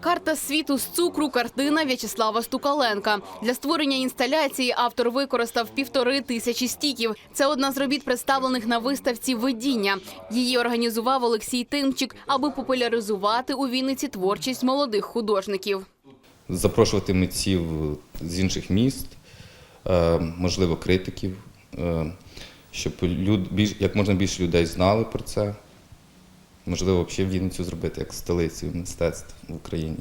Карта світу з цукру картина В'ячеслава Стукаленка. Для створення інсталяції автор використав півтори тисячі стіків. Це одна з робіт, представлених на виставці Видіння. Її організував Олексій Тимчик, аби популяризувати у Вінниці творчість молодих художників. запрошувати митців з інших міст, е, можливо, критиків, е, щоб люд, більш, як можна більше людей знали про це. Можливо, взагалі Вінницю зробити як столицю мистецтв в Україні.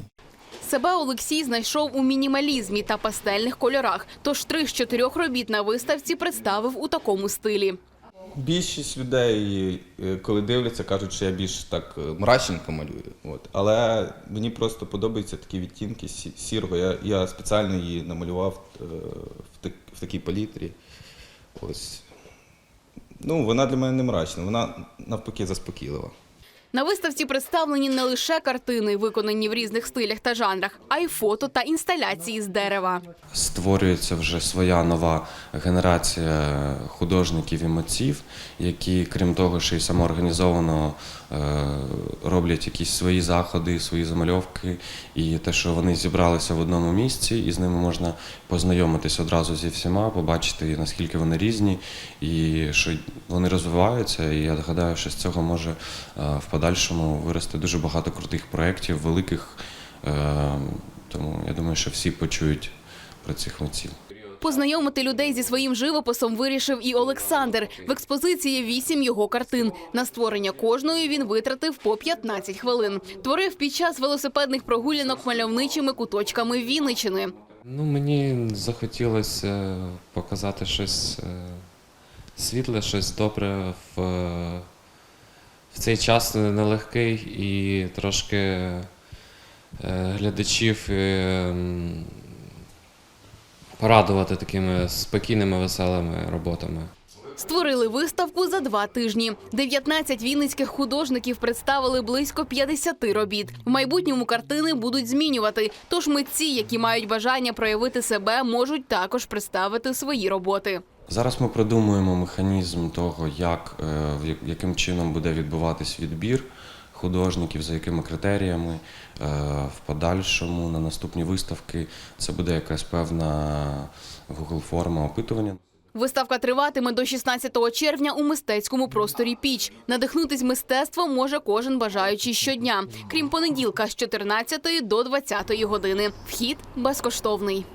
Себе Олексій знайшов у мінімалізмі та пастельних кольорах. Тож три з чотирьох робіт на виставці представив у такому стилі. Більшість людей, е, коли дивляться, кажуть, що я більш так е, мрачненько малюю. От. Але мені просто подобаються такі відтінки сі- сірого. Я, я спеціально її намалював е, в, так, в такій палітрі. Ось. Ну, вона для мене не мрачна, вона навпаки заспокійлива. На виставці представлені не лише картини, виконані в різних стилях та жанрах, а й фото та інсталяції з дерева. створюється вже своя нова генерація художників і митців, які, крім того, що й самоорганізовано е, роблять якісь свої заходи, свої замальовки, і те, що вони зібралися в одному місці, і з ними можна познайомитись одразу зі всіма, побачити наскільки вони різні, і що вони розвиваються. І я гадаю, що з цього може е, в подальшому вирости дуже багато крутих проєктів, великих. Е, Тому я думаю, що всі почують про цих митців. Познайомити людей зі своїм живописом вирішив і Олександр. В експозиції вісім його картин. На створення кожної він витратив по 15 хвилин. Творив під час велосипедних прогулянок мальовничими куточками Вінничини. Ну, мені захотілося показати щось е, світле, щось добре в, в цей час нелегкий і трошки е, глядачів е, порадувати такими спокійними, веселими роботами. Створили виставку за два тижні. 19 вінницьких художників представили близько 50 робіт. В майбутньому картини будуть змінювати. Тож митці, які мають бажання проявити себе, можуть також представити свої роботи. Зараз ми продумуємо механізм того, як, е, в яким чином буде відбуватись відбір художників, за якими критеріями. Е, В подальшому на наступні виставки це буде якась певна Google форма опитування. Виставка триватиме до 16 червня у мистецькому просторі Піч. Надихнутись мистецтвом може кожен бажаючий щодня, крім понеділка з 14 до 20 години. Вхід безкоштовний.